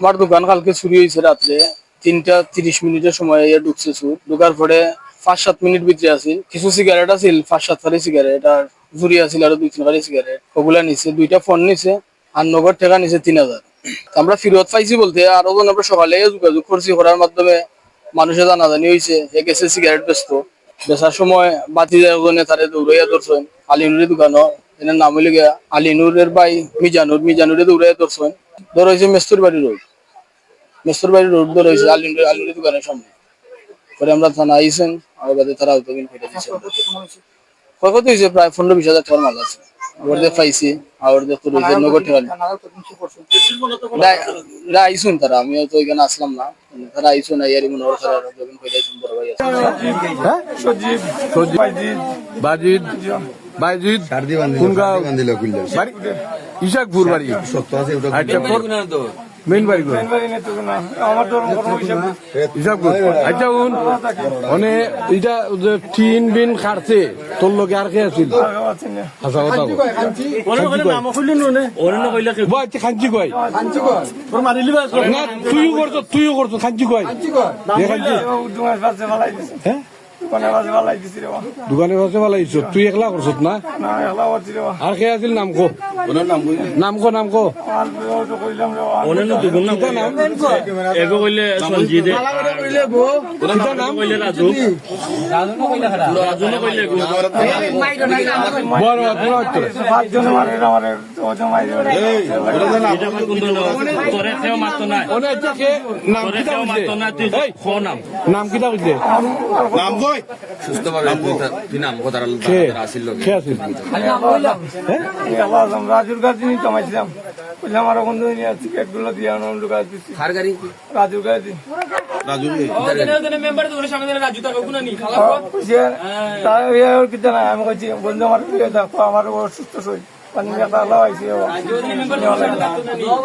আমার দোকান কালকে চুরি হয়েছে রাত্রে। তিনটা তিরিশ মিনিটের সময় ইয়ে ঢুকছে চুর ঢুকার পরে পাঁচ সাত মিনিট ভিতরে আছিল কিছু সিগারেট আছিল, পাঁচ সাত ফারি সিগারেট আর জুরি আছিল আর দুই তিন ফারি সিগারেট ওগুলা নিছে, দুইটা ফোন নিছে, আর নগদ টাকা নিছে তিন হাজার। আমরা ফিরত পাইছি বলতে আরও জন আমরা সকালে যোগাযোগ করছি, করার মাধ্যমে মানুষের জানাজানি হয়েছে এ গেছে সিগারেট ব্যস্ত বেচার সময় বাতি জনে তারে দৌড়াইয়া ধরছেন। আলিনুরের দোকানও, এনার নাম হইলে আলিনুরের ভাই মিজানুর। মিজানুরে দৌড়াইয়া ধরছেন। ধরেছে মেস্তুর বাড়ি রোড। দোকানের সামনে। পরে আমরা থানা আইসেন বাদে তারা আউতবিন করে দিচ্ছে কত হয়েছে প্রায় পনেরো বিশ হাজার টাকার মাল আছে। আবার পাইছি আবার দিয়ে তোর হয়েছে নগদ টাকা আইসুন তারা আমি তো এখানে আসলাম না। তারা আইসুন মনে হয় তারা আউতবিন করে দিয়েছেন বড় ভাই বাজিদ বাইজিদ কোন গাঁও? বাড়ি? ইশাকপুর বাড়ি। আচ্ছা বাড়ি আচ্ছা উন মানে এটা যে টিন বিন কাটছে তোর লগে আর কে আছিল? হাসা কথা কো? বই খাঞ্চি কই না তুইও করছ তুইও করছ খাঞ্চি হ্যাঁ? দোকানে পাশে ভালো তুই একলা করছত না? আর কে? আছিল নাম কো নাম কো নাম কো। অন্যান্য দুগুণ নাম কিতা নাম কইলে সঞ্জিত কিতা নাম কইলে রাজু রাজু না কইলে এগো বড় বড় হচ্ছে এটা আমার কোন তোরে খেও মারতো না। ওনে কে নাম তোরে কিতা মারতো না তুই এই খ নাম। নাম কিতা কইছে সুস্থভাবে তুই নাম কথা কে? আসিল কে আছিল রাজুর কাছে নিয়ে জমাইছিলাম। বললাম আমার বন্ধু নিয়ে টিকিটগুলো দিয়ে আনো কার গাড়ি? রাজুর কাছে তার কিতা নাই আমি কইছি বন্ধু আমার দেখো আমার সুস্থ শরীর পানি একটা লাগাইছি